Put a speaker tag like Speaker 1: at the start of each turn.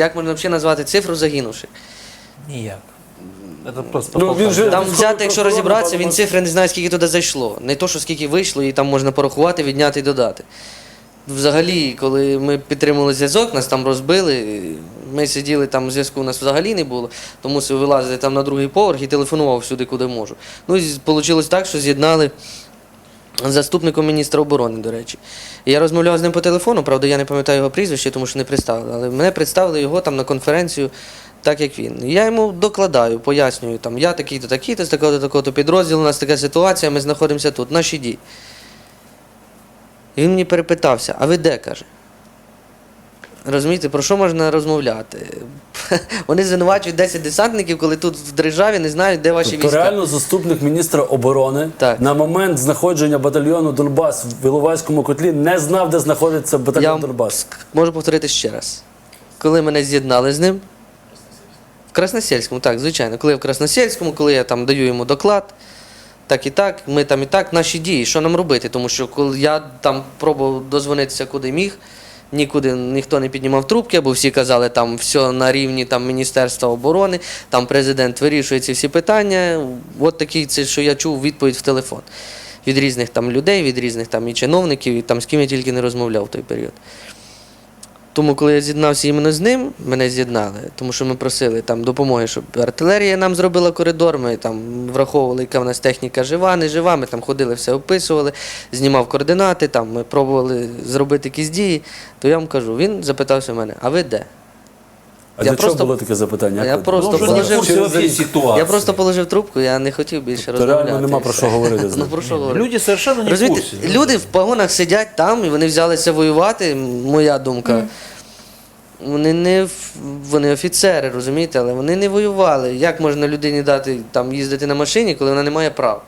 Speaker 1: Як можна взагалі назвати цифру загинувших?
Speaker 2: Ніяк. Це просто
Speaker 3: Ну, він же-
Speaker 1: Там взяти, якщо розібратися, він цифри не знає, скільки туди зайшло. Не то, що скільки вийшло, і там можна порахувати, відняти і додати. Взагалі, коли ми підтримували зв'язок, нас там розбили. Ми сиділи там, зв'язку у нас взагалі не було, тому мусив вилазити там на другий поверх і телефонував всюди, куди можу. Ну і вийшло так, що з'єднали заступником міністра оборони, до речі. Я розмовляв з ним по телефону, правда, я не пам'ятаю його прізвище, тому що не представили. Але мене представили його там на конференцію, так як він. Я йому докладаю, пояснюю, там, я такий-то, такий-то, з такого-то, такого-то підрозділу, у нас така ситуація, ми знаходимося тут, наші дії. Він мені перепитався, а ви де? каже. Розумієте, про що можна розмовляти? Вони звинувачують 10 десантників, коли тут в державі не знають, де ваші
Speaker 3: Тобто
Speaker 1: війська.
Speaker 3: реально заступник міністра оборони
Speaker 1: Так.
Speaker 3: на момент знаходження батальйону Донбас в Іловайському котлі не знав, де знаходиться батальйон Донбас.
Speaker 1: можу повторити ще раз. Коли мене з'єднали з ним, в Красносельському, так, звичайно, коли я в Красносельському, коли я там даю йому доклад, так і так, ми там і так, наші дії, що нам робити? Тому що коли я там пробував дозвонитися куди міг, нікуди ніхто не піднімав трубки, бо всі казали, там все на рівні там, Міністерства оборони, там президент вирішує ці всі питання. От такий це, що я чув відповідь в телефон. Від різних там людей, від різних там і чиновників, і там з ким я тільки не розмовляв в той період. Тому, коли я з'єднався іменно з ним, мене з'єднали, тому що ми просили там допомоги, щоб артилерія нам зробила коридор. Ми там враховували, яка в нас техніка жива, не жива. Ми там ходили, все описували, знімав координати, там ми пробували зробити якісь дії. То я вам кажу, він запитався мене, а ви де?
Speaker 3: А
Speaker 1: Я
Speaker 3: для чого
Speaker 1: просто-
Speaker 3: було таке запитання?
Speaker 1: Я просто
Speaker 2: Ну,
Speaker 1: положив. Я просто положив трубку, я не хотів більше
Speaker 3: То
Speaker 1: розмовляти.
Speaker 3: реально нема про що говорити
Speaker 1: Ну про що говорити?
Speaker 2: Люди совершенно не в
Speaker 1: Розумієте,
Speaker 2: курсі.
Speaker 1: люди в погонах сидять там, і вони взялися воювати, моя думка. Вони не вони офіцери, розумієте, але вони не воювали. Як можна людині дати там їздити на машині, коли вона не має прав?